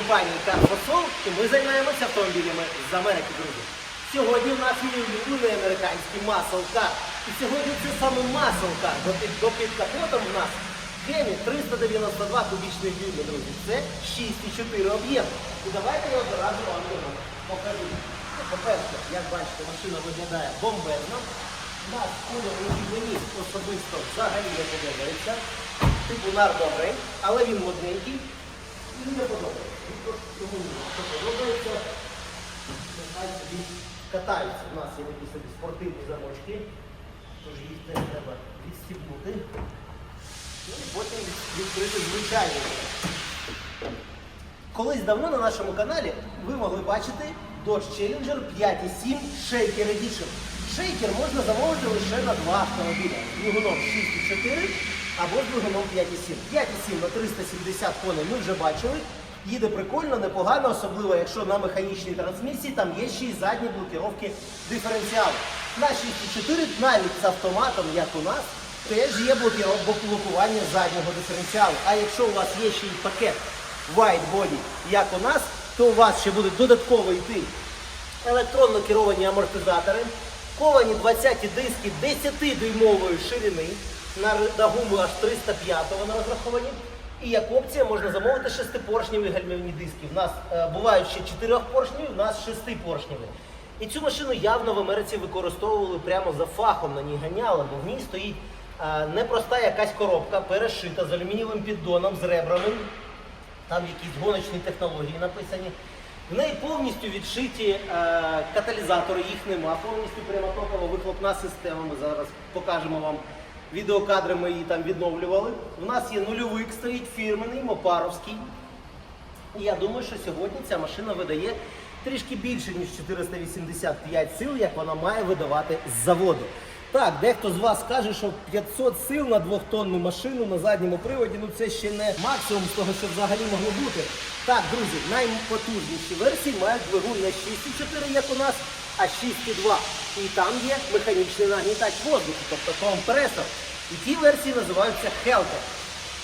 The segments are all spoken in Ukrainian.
компанії Carfosol і ми займаємося автомобілями з Америки, друзі. Сьогодні в нас мій улюблений американський car. І сьогодні це саме car, бо під, бо під капотом в нас Хемі 392 кубічних дюйми, друзі. Це 6,4 об'єм. І давайте я одразу вам його покажу. По-перше, як бачите, машина виглядає бомбезно. Нас колір, мені особисто взагалі не подобається. Типу нар добрий, але він модненький. І не подобається. Йому не подобається. Нехай собі катаються. У нас є такі собі спортивні замочки. Тож їх теж треба відстібнути. Ну і потім відкрити звичайні. Колись давно на нашому каналі ви могли бачити Dodge Challenger 5.7 Shaker Edition. Шейкер можна замовити лише на два автомобіля. З двигуном 6.4 або двигуном 5.7. 5.7 на 370 коней ми вже бачили. Їде прикольно, непогано, особливо якщо на механічній трансмісії там є ще й задні блокировки диференціалу. На 6.4 навіть з автоматом, як у нас, теж є блокування заднього диференціалу. А якщо у вас є ще й пакет white body, як у нас, то у вас ще буде додатково йти електронно керовані амортизатори, ковані 20-ті диски 10-дюймової ширини на, на гуму аж 305 вони розраховані. І як опція можна замовити 6-поршневі гальмівні диски. В нас е, бувають ще 4-поршневі, в нас 6-поршневі. І цю машину явно в Америці використовували прямо за фахом, на ній ганяли, бо в ній стоїть е, непроста якась коробка, перешита з алюмінієвим піддоном, з ребрами. Там якісь гоночні технології написані. В неї повністю відшиті е, каталізатори, їх нема, повністю прямотокова вихлопна система. Ми зараз покажемо вам відеокадри, ми її там відновлювали. У нас є нульовик, стоїть фірменний, мопаровський. І я думаю, що сьогодні ця машина видає трішки більше, ніж 485 сил, як вона має видавати з заводу. Так, дехто з вас каже, що 500 сил на двохтонну машину на задньому приводі, ну це ще не максимум з того, що взагалі могло бути. Так, друзі, найпотужніші версії мають двигун не 6,4, як у нас, а 6,2. І там є механічний нагнітач воздуху, тобто компресор. І ті версії називаються Hellcat.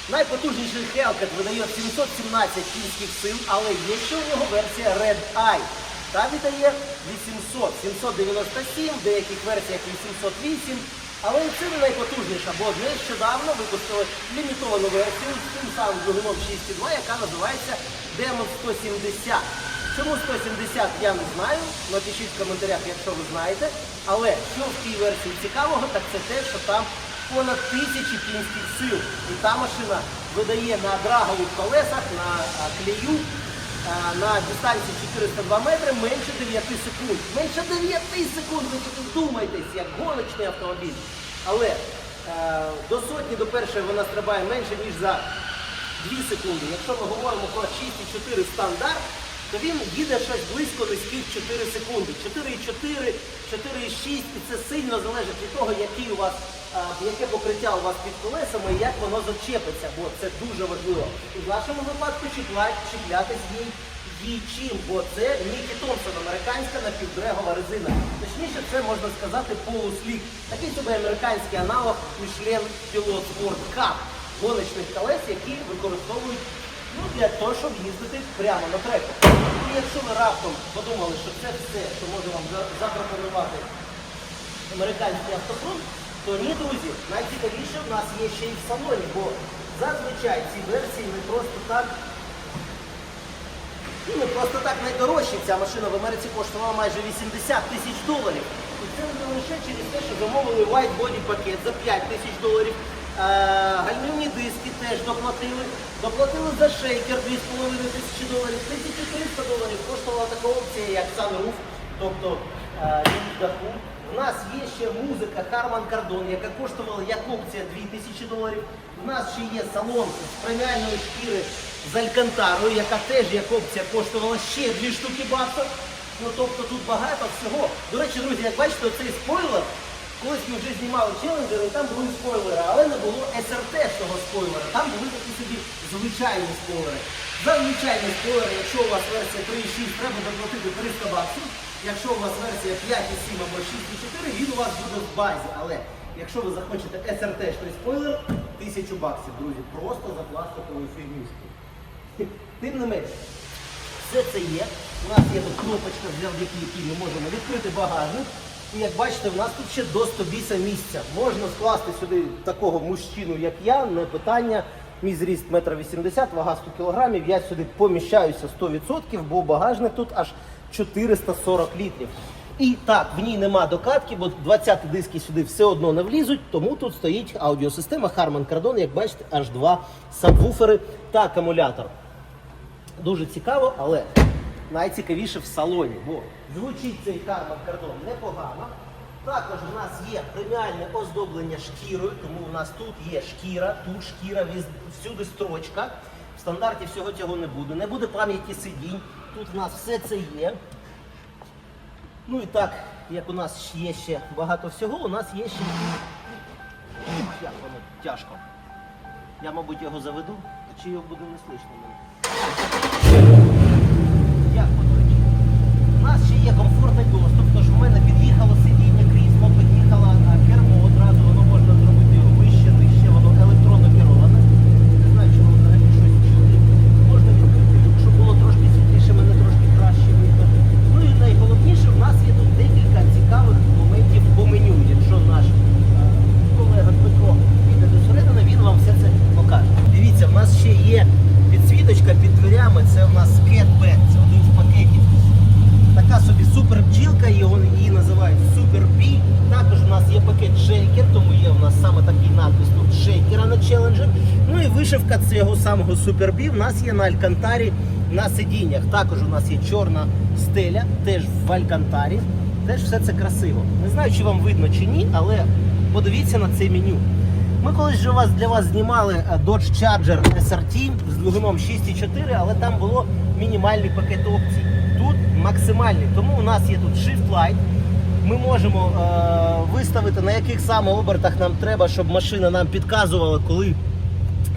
Найпотужніший Hellcat видає 717 кінських сил, але є ще у нього версія Red Eye. Та видає 800, 797, в деяких версіях 808. Але це не найпотужніша, бо нещодавно випустили лімітовану версію з тим самим двигуном 6.2, яка називається Demon 170. Чому 170 я не знаю. Напишіть в коментарях, якщо ви знаєте. Але що в тій версії цікавого, так це те, що там понад тисячі кінських сил. І та машина видає на драгових колесах, на клею, на дистанції 402 метри менше 9 секунд. Менше 9 секунд, ви тільки вдумайтесь, як гоночний автомобіль. Але е, до сотні, до першої вона стрибає менше, ніж за 2 секунди. Якщо ми говоримо про 6,4 стандарт, то він їде щось близько низьких 4 секунди. 4,4, 4,6 і це сильно залежить від того, який у вас, яке покриття у вас під колесами і як воно зачепиться, бо це дуже важливо. І в нашому випадку чіплятись їй їй чим, бо це Нікі Томпсон, американська напівдрегова резина. Точніше, це можна сказати полуслік. Такий собі американський аналог Michelin Pilot Sport Cup гоночних колес, які використовують ну, для того, щоб їздити прямо на треку. І якщо ви раптом подумали, що це все, що може вам запропонувати американський автопром, то ні, друзі, найцікавіше в нас є ще й в салоні, бо зазвичай ці версії не просто так Ну, не просто так найдорожчі. Ця машина в Америці коштувала майже 80 тисяч доларів. І це не лише через те, що замовили white body пакет за 5 тисяч доларів. Е, гальмівні диски теж доплатили. Доплатили за шейкер 2,5 тисячі доларів. 1300 доларів коштувала така опція, як Sunroof, тобто е, від. У нас є ще музика Harman Kardon, яка коштувала як опція 2000 доларів. У нас ще є салон з преміальної шкіри з Алькантарою, яка теж як опція коштувала ще 2 штуки баксів. Ну тобто тут багато всього. До речі, друзі, як бачите, оцей спойлер, колись ми вже знімали челенджери, там були спойлери, але не було СРТ-шного спойлера. Там були такі собі звичайні спойлери. За звичайні спойлери, якщо у вас версія 3.6, треба доплатити 300 баксів. Якщо у вас версія 5.7 або 6.4, він у вас буде в базі. Але якщо ви захочете SRT-шний спойлер, 1000 баксів, друзі, просто за пластиковою фігнюшкою. Тим не менше, все це є. У нас є тут кнопочка, завдяки якій ми можемо відкрити багажник. І як бачите, у нас тут ще до 100 біса місця. Можна скласти сюди такого мужчину, як я, не питання. Мій зріст 1,80 м, вага 100 кг. Я сюди поміщаюся 100%, бо багажник тут аж 440 літрів. І так, в ній нема докатки, бо 20 диски сюди все одно не влізуть, тому тут стоїть аудіосистема Harman Kardon, як бачите, аж два сабвуфери та акумулятор. Дуже цікаво, але найцікавіше в салоні, бо звучить цей Harman Kardon непогано. Також у нас є преміальне оздоблення шкірою, тому у нас тут є шкіра, тут шкіра, всюди строчка. В стандарті всього цього не буде. Не буде пам'яті сидінь. Тут у нас все це є. Ну і так, як у нас є ще багато всього, у нас є ще. Ух, як воно тяжко. Я, мабуть, його заведу, чи його буде не слышно мене. Як воно речі? У нас ще є комфортний доступ, тож в мене під'їхало сидіння, крісло, під'їхало а, кермо одразу, воно можна зробити його вище, нижче, воно електронно кероване. Не знаю, чому взагалі щось чути. Можна відкрити люк, щоб було трошки світліше, мене трошки краще видно. Ну і найголовніше, в нас є тут декілька цікавих моментів по меню. Якщо наш е, колега Дмитро піде до середини, він вам все це покаже. Дивіться, в нас ще є підсвіточка під дверями, це в нас кетбек, це один в пакеті. Така собі супер бджілка, його її називають Супер Бі. Також у нас є пакет шейкер, тому є у нас саме такий надпис тут шейкер, а не челенджер. Ну і вишивка цього самого Супер Бі в нас є на Алькантарі на сидіннях. Також у нас є чорна стеля, теж в Алькантарі. Теж все це красиво. Не знаю, чи вам видно чи ні, але подивіться на це меню. Ми колись же вас для вас знімали е, Dodge Charger SRT з двигуном 6.4, але там було мінімальний пакет опцій. Тут максимальний, тому у нас є тут Shift Light. Ми можемо е, виставити на яких саме обертах нам треба, щоб машина нам підказувала, коли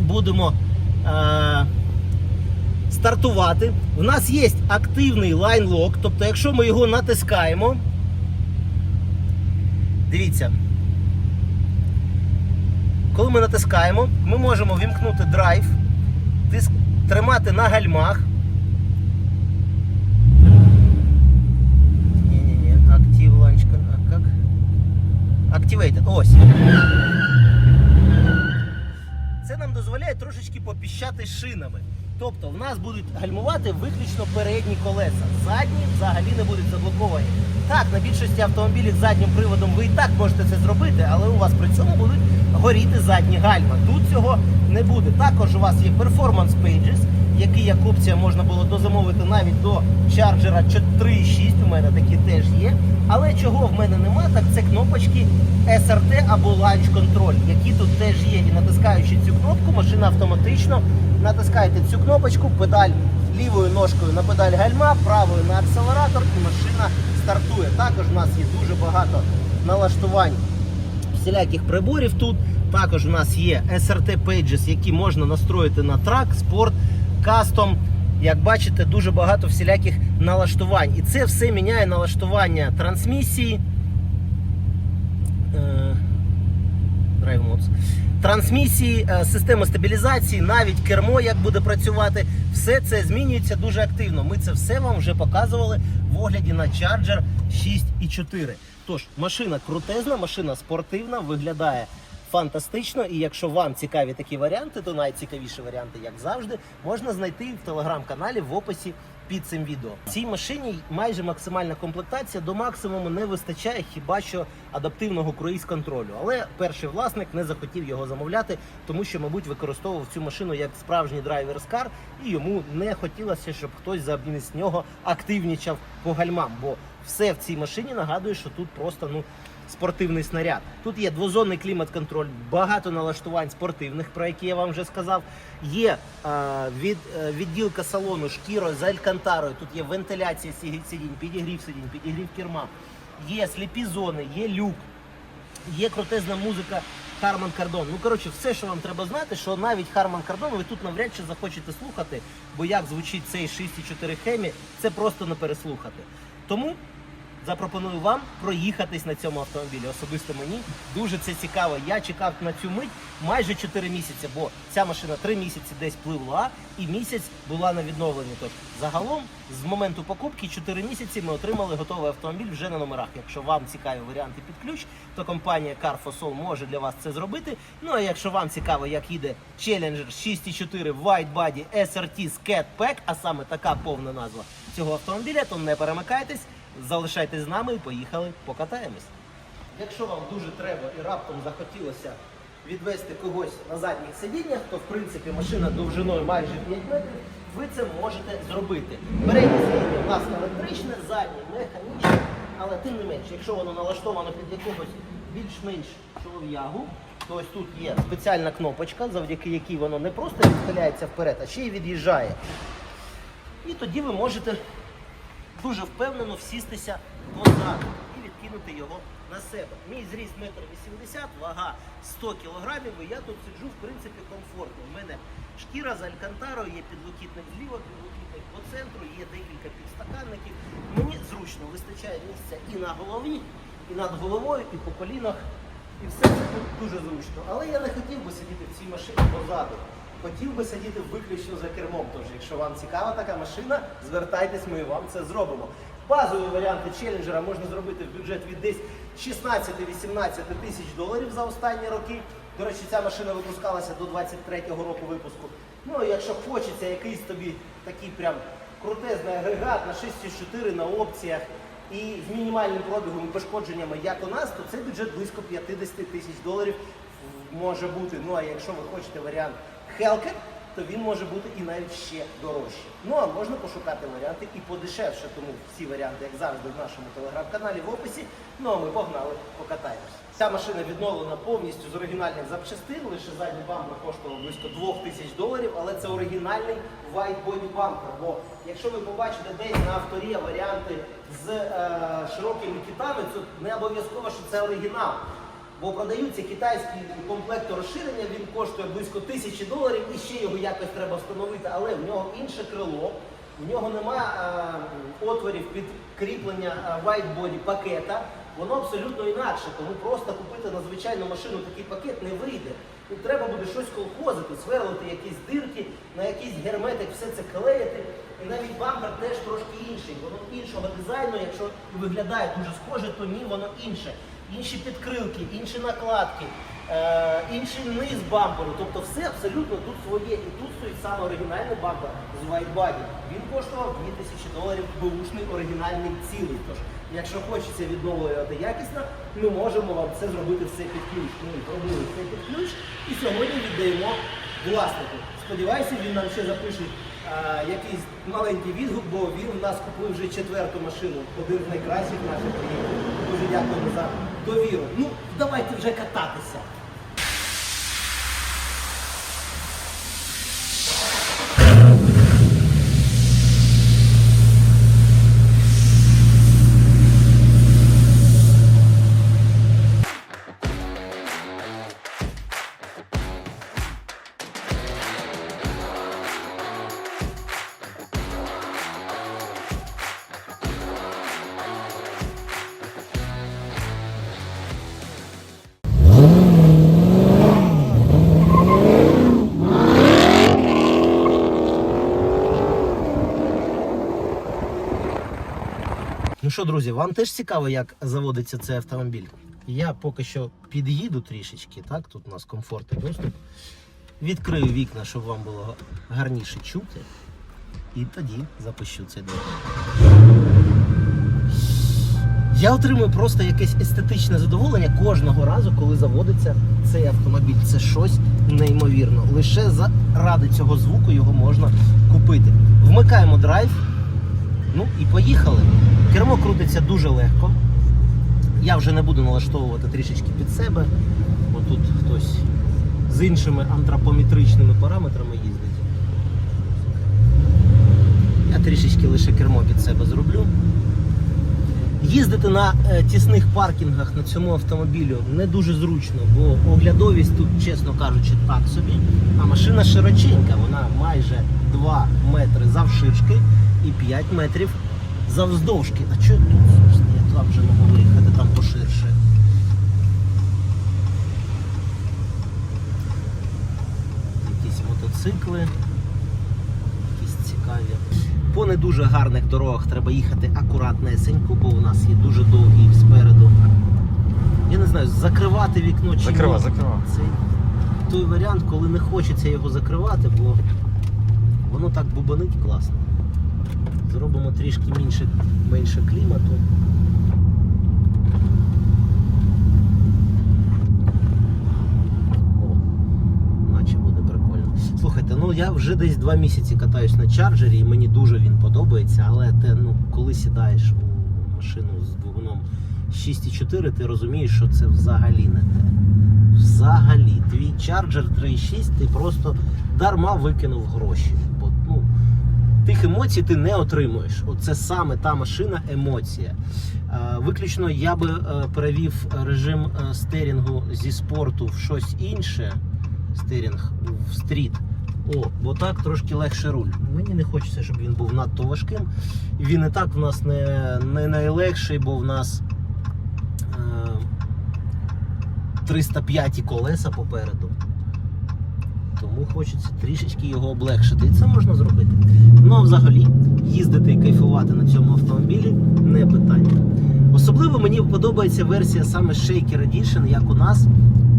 будемо е, стартувати. У нас є активний lock, тобто, якщо ми його натискаємо, дивіться. Коли ми натискаємо, ми можемо вімкнути драйв, тиск, тримати на гальмах. Ні-ні-ні, Active Launch, а як? Activated, ось. Це нам дозволяє трошечки попіщати шинами. Тобто в нас будуть гальмувати виключно передні колеса. Задні взагалі не будуть заблоковані. Так, на більшості автомобілів з заднім приводом ви і так можете це зробити, але у вас при цьому будуть горіти задні гальма. Тут цього не буде. Також у вас є Performance Pages, який як опція можна було дозамовити навіть до чарджера 4.6. У мене такі теж є. Але чого в мене нема, так це кнопочки SRT або Launch Control, які тут теж є. І натискаючи цю кнопку, машина автоматично натискаєте цю кнопочку, педаль лівою ножкою на педаль гальма, правою на акселератор, і машина стартує. Також у нас є дуже багато налаштувань всіляких приборів тут. Також у нас є SRT Pages, які можна настроїти на трак, спорт, кастом. Як бачите, дуже багато всіляких налаштувань. І це все міняє налаштування трансмісії. Е, Drive modes. Трансмісії, е, системи стабілізації, навіть кермо, як буде працювати, все це змінюється дуже активно. Ми це все вам вже показували в огляді на Charger 6.4. Тож, машина крутезна, машина спортивна, виглядає фантастично. І якщо вам цікаві такі варіанти, то найцікавіші варіанти, як завжди, можна знайти в телеграм-каналі в описі під цим відео. Цій машині майже максимальна комплектація до максимуму не вистачає хіба що адаптивного круїз-контролю. Але перший власник не захотів його замовляти, тому що, мабуть, використовував цю машину як справжній драйверс-кар, і йому не хотілося, щоб хтось замість нього активнічав по гальмам. Бо все в цій машині нагадує, що тут просто ну. Спортивний снаряд. Тут є двозонний клімат-контроль, багато налаштувань спортивних, про які я вам вже сказав. Є е, від, е, відділка салону шкірою з алькантарою. Тут є вентиляція сидінь, підігрів сидінь, підігрів керма. Є сліпі зони, є люк, є крутезна музика Harman Kardon. Ну коротше, все, що вам треба знати, що навіть Harman Kardon ви тут навряд чи захочете слухати, бо як звучить цей 6.4 Хемі, це просто не переслухати. Тому запропоную вам проїхатись на цьому автомобілі. Особисто мені дуже це цікаво. Я чекав на цю мить майже 4 місяці, бо ця машина 3 місяці десь пливла і місяць була на відновленні. Тож загалом з моменту покупки 4 місяці ми отримали готовий автомобіль вже на номерах. Якщо вам цікаві варіанти під ключ, то компанія Carfosol може для вас це зробити. Ну а якщо вам цікаво, як їде Challenger 6.4 White Body SRT Scat Pack, а саме така повна назва цього автомобіля, то не перемикайтесь, залишайтесь з нами і поїхали покатаємось. Якщо вам дуже треба і раптом захотілося відвести когось на задніх сидіннях, то в принципі машина довжиною майже 5 метрів, ви це можете зробити. Переднє сидіння у нас електричне, заднє механічне, але тим не менше, якщо воно налаштовано під якогось більш-менш чолов'ягу, то ось тут є спеціальна кнопочка, завдяки якій воно не просто відхиляється вперед, а ще й від'їжджає. І тоді ви можете дуже впевнено всістися позаду і відкинути його на себе. Мій зріст 1,80 м, вага 100 кг, і я тут сиджу в принципі комфортно. У мене шкіра з алькантарою, є підлокітник зліва, підлокітник по центру, є декілька підстаканників. Мені зручно вистачає місця і на голові, і над головою, і по колінах. І все це тут дуже зручно. Але я не хотів би сидіти в цій машині позаду. Хотів би сидіти виключно за кермом. Тож, якщо вам цікава така машина, звертайтесь, ми вам це зробимо. Базові варіанти челенджера можна зробити в бюджет від десь 16-18 тисяч доларів за останні роки. До речі, ця машина випускалася до 23-го року випуску. Ну, якщо хочеться якийсь тобі такий прям крутезний агрегат на 6,4 на опціях і з мінімальним пробігом і пошкодженнями, як у нас, то це бюджет близько 50 тисяч доларів може бути. Ну а якщо ви хочете варіант Hellcat, то він може бути і навіть ще дорожчий. Ну а можна пошукати варіанти і подешевше, тому всі варіанти, як завжди, в нашому телеграм-каналі в описі. Ну а ми погнали, покатаємось. Ця машина відновлена повністю з оригінальних запчастин. Лише задній бампер коштував близько 2000 доларів, але це оригінальний white body бампер. Бо якщо ви побачите десь на авторі варіанти з е, широкими китами, це не обов'язково, що це оригінал. Бо продаються китайські комплекти розширення, він коштує близько тисячі доларів і ще його якось треба встановити, але в нього інше крило, в нього немає отворів під кріплення е, white body пакета. Воно абсолютно інакше, тому просто купити на звичайну машину такий пакет не вийде. Тут треба буде щось колхозити, сверлити якісь дирки, на якийсь герметик все це клеїти. І навіть бампер теж трошки інший. Воно іншого дизайну, якщо виглядає дуже схоже, то ні, воно інше. Інші підкрилки, інші накладки, е, інший низ бамперу. Тобто все абсолютно тут своє. І тут стоїть саме оригінальний бампер з White Body. Він коштував 2000 доларів бушний оригінальний цілий. Тож, якщо хочеться відновлювати якісно, ми можемо вам це зробити все під ключ. Ми зробили все під ключ і сьогодні віддаємо власнику. Сподіваюся, він нам ще запише а, якийсь маленький відгук, бо він у нас купив вже четверту машину, один з найкращих наших клієнтів. Дуже дякуємо за довіру. Ну, давайте вже кататися. Ну що, друзі, вам теж цікаво, як заводиться цей автомобіль? Я поки що під'їду трішечки, так? Тут у нас комфортний доступ. Відкрию вікна, щоб вам було гарніше чути. І тоді запущу цей двигун. Я отримую просто якесь естетичне задоволення кожного разу, коли заводиться цей автомобіль. Це щось неймовірно. Лише заради цього звуку його можна купити. Вмикаємо драйв. Ну і поїхали. Кермо крутиться дуже легко. Я вже не буду налаштовувати трішечки під себе, бо тут хтось з іншими антропометричними параметрами їздить. Я трішечки лише кермо під себе зроблю. Їздити на е, тісних паркінгах на цьому автомобілю не дуже зручно, бо оглядовість тут, чесно кажучи, так собі. А машина широченька, вона майже 2 метри завширшки і 5 метрів завздовжки. А що тут? собственно, Туди вже могли виїхати, там поширше. Якісь мотоцикли, якісь цікаві. По не дуже гарних дорогах треба їхати акуратнесенько, бо у нас є дуже довгий спереду. Я не знаю, закривати вікно чи Закрива, ні. закрива. Це той варіант, коли не хочеться його закривати, бо воно так бубанить класно. Зробимо трішки менше, менше клімату. Слухайте, ну я вже десь два місяці катаюсь на чарджері і мені дуже він подобається, але те, ну, коли сідаєш у машину з двигуном 6,4, ти розумієш, що це взагалі не те. Взагалі, твій чарджер 3.6 ти просто дарма викинув гроші. Тих емоцій ти не отримуєш. Оце саме та машина емоція. Е, Виключно я би е, перевів режим е, стерінгу зі спорту в щось інше. Стерінг в стріт. О, бо так трошки легше руль. Мені не хочеться, щоб він був надто важким. Він і так в нас не, не найлегший, бо в нас е, 305 колеса попереду. Тому хочеться трішечки його облегшити. І це можна зробити. Ну а взагалі, їздити і кайфувати на цьому автомобілі не питання. Особливо мені подобається версія саме Shaker Edition, як у нас.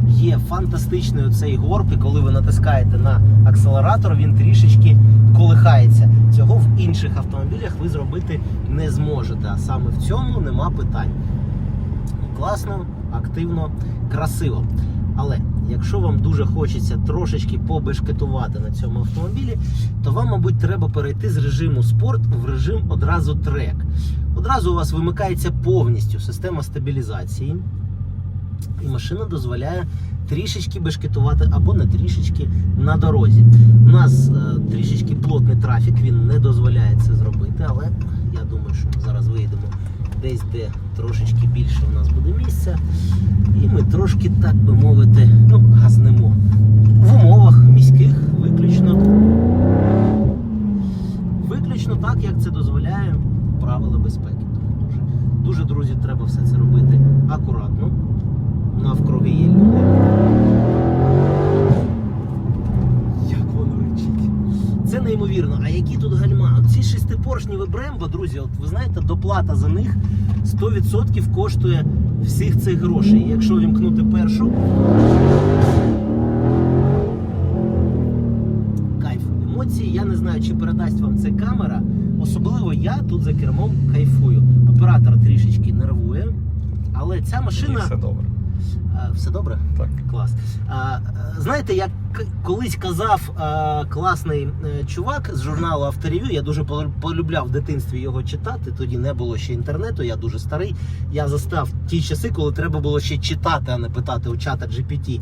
Є фантастичний оцей горб, і коли ви натискаєте на акселератор, він трішечки колихається. Цього в інших автомобілях ви зробити не зможете. А саме в цьому нема питань. Класно, активно, красиво. Але якщо вам дуже хочеться трошечки побешкетувати на цьому автомобілі, то вам, мабуть, треба перейти з режиму спорт в режим одразу трек. Одразу у вас вимикається повністю система стабілізації, і машина дозволяє трішечки бешкетувати або не трішечки на дорозі. У нас е, трішечки плотний трафік, він не дозволяє це зробити, але я думаю, що ми зараз виїдемо десь, де трошечки більше у нас буде місця. І ми трошки, так би мовити, ну, газнемо. В умовах міських виключно. Виключно так, як це дозволяє правила безпеки. Дуже, дуже, друзі, треба все це робити акуратно. Навкруги є люди. Як воно речить. Це неймовірно. А які тут гальма? Ці шестипоршневі Брембо, друзі, от ви знаєте, доплата за них 100% коштує всіх цих грошей. Якщо вімкнути першу. Кайф. Емоції, я не знаю, чи передасть вам це камера. Особливо я тут за кермом кайфую. Оператор трішечки нервує, але ця машина. все добре. Все добре? Так. Клас. Знаєте, як колись казав класний е, чувак з журналу Авторев'ю, я дуже полюбляв в дитинстві його читати. Тоді не було ще інтернету, я дуже старий. Я застав ті часи, коли треба було ще читати, а не питати у чата GPT.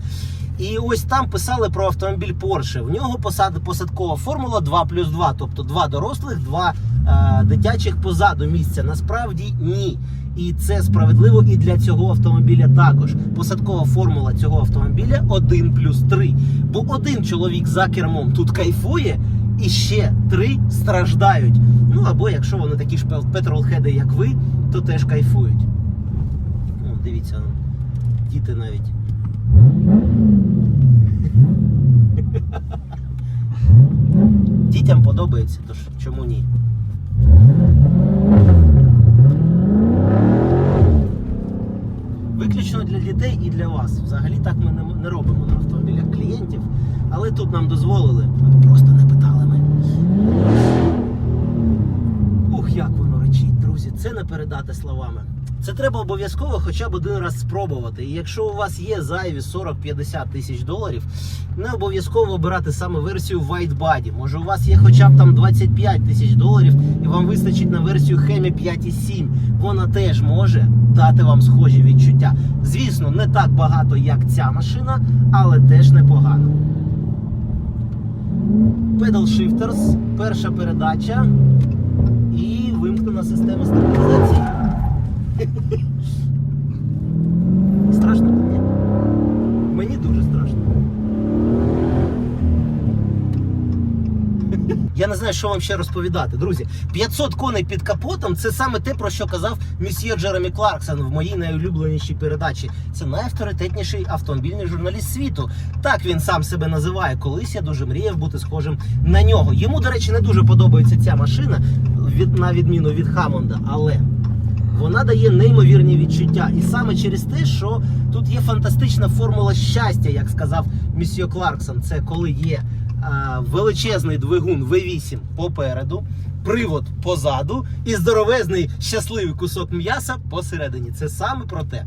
І ось там писали про автомобіль Porsche. В нього посад, посадкова формула 2 плюс 2, тобто два дорослих, два е, дитячих позаду місця. Насправді ні. І це справедливо і для цього автомобіля також. Посадкова формула цього автомобіля 1 плюс 3. Бо один чоловік за кермом тут кайфує, і ще три страждають. Ну або якщо вони такі ж петролхеди, як ви, то теж кайфують. Ну, дивіться, діти навіть. Дітям подобається, тож чому ні? Виключно для дітей і для вас. Взагалі так ми не, робимо на автомобілях клієнтів, але тут нам дозволили, просто не питали ми. Ух, як воно речить, друзі, це не передати словами. Це треба обов'язково хоча б один раз спробувати. І якщо у вас є зайві 40-50 тисяч доларів, не обов'язково обирати саме версію White Body. Може, у вас є хоча б там 25 тисяч доларів, і вам вистачить на версію Hemi 5.7. Вона теж може дати вам схожі відчуття. Звісно, не так багато, як ця машина, але теж непогано. Pedal Shifters, перша передача і вимкнена система стабілізації. Страшно тобі? Мені дуже страшно. Я не знаю, що вам ще розповідати. Друзі, 500 коней під капотом це саме те, про що казав місьє Джеремі Кларксон в моїй найулюбленішій передачі. Це найавторитетніший автомобільний журналіст світу. Так він сам себе називає. Колись я дуже мріяв бути схожим на нього. Йому, до речі, не дуже подобається ця машина, від, на відміну від Хамонда, але. Вона дає неймовірні відчуття. І саме через те, що тут є фантастична формула щастя, як сказав Місьо Кларксон. Це коли є а, величезний двигун V8 попереду, привод позаду і здоровезний щасливий кусок м'яса посередині. Це саме про те.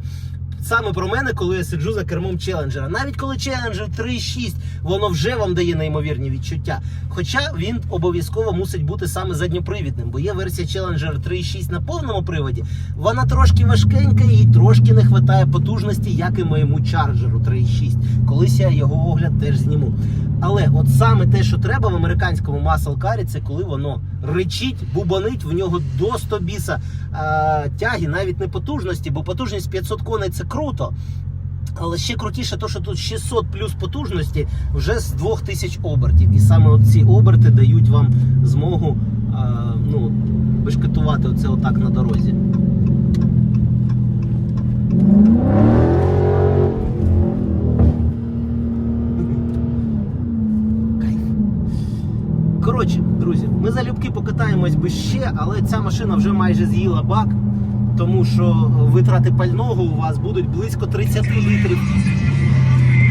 Саме про мене, коли я сиджу за кермом челенджера. Навіть коли челенджер 3.6, воно вже вам дає неймовірні відчуття. Хоча він обов'язково мусить бути саме задньопривідним, бо є версія Challenger 3.6 на повному приводі. Вона трошки важкенька і трошки не вистачає потужності, як і моєму чарджеру 3.6. Колись я його огляд теж зніму. Але от саме те, що треба в американському car, це коли воно ричить, бубонить, в нього до 100 біса а, тяги, навіть не потужності, бо потужність 500 коней це круто. Але ще крутіше, то, що тут 600 плюс потужності вже з 2000 обертів. І саме ці оберти дають вам змогу а, ну, бешкетувати оце отак на дорозі. Коротше, друзі, ми залюбки покатаємось би ще, але ця машина вже майже з'їла бак, тому що витрати пального у вас будуть близько 30 літрів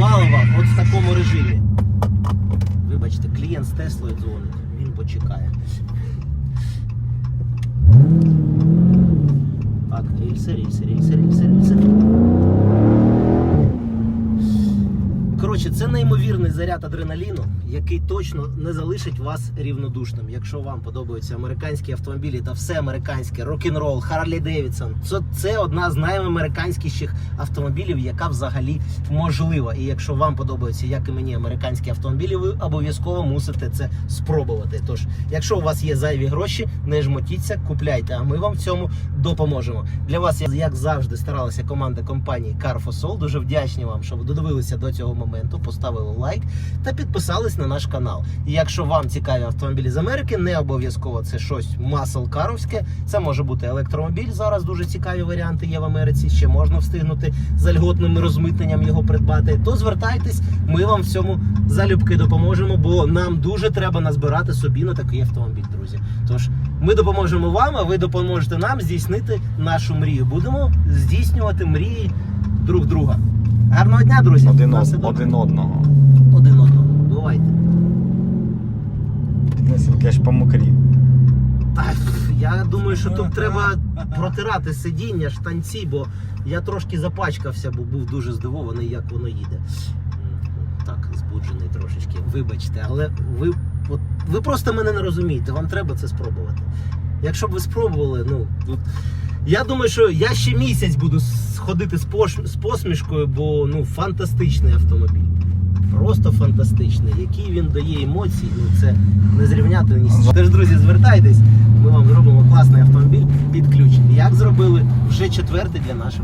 палива от в такому режимі. Вибачте, клієнт з Теслою дзвонить, він почекає. Так, рельси, рельси, рельси, рельси, рельси. Коротше, це неймовірний заряд адреналіну, який точно не залишить вас рівнодушним. Якщо вам подобаються американські автомобілі та все американське, рок-н-рол, Харлі Девідсон, це, це одна з найамериканськіших автомобілів, яка взагалі можлива. І якщо вам подобаються, як і мені, американські автомобілі, ви обов'язково мусите це спробувати. Тож, якщо у вас є зайві гроші, не жмотіться, купляйте, а ми вам в цьому допоможемо. Для вас, як завжди, старалася команда компанії Car for Soul. Дуже вдячні вам, що ви додивилися до цього моменту, поставили лайк та підписались на наш канал. І якщо вам цікаві автомобілі з Америки, не обов'язково це щось масл-каровське. Це може бути електромобіль. Зараз дуже цікаві варіанти є в Америці. Ще можна встигнути за льготним розмитненням його придбати. То звертайтесь, ми вам в цьому залюбки допоможемо, бо нам дуже треба назбирати собі на такий автомобіль, друзі. Тож ми допоможемо вам, а ви допоможете нам здійснити нашу мрію. Будемо здійснювати мрії друг друга. Гарного дня, друзі! Один, На од- добре. один одного. один одного. Бувайте. Піднесеньки аж помокрів. Так, я думаю, що тут треба протирати сидіння, штанці, бо я трошки запачкався, бо був дуже здивований, як воно їде. Так, збуджений трошечки. Вибачте, але ви, от, ви просто мене не розумієте, вам треба це спробувати. Якщо б ви спробували, ну тут. Я думаю, що я ще місяць буду сходити з, пош... з посмішкою, бо ну фантастичний автомобіль. Просто фантастичний. Які він дає емоції, ну це не зрівняти ні з чим. Тож, друзі, звертайтесь, ми вам зробимо класний автомобіль під ключ. Як зробили вже четвертий для наших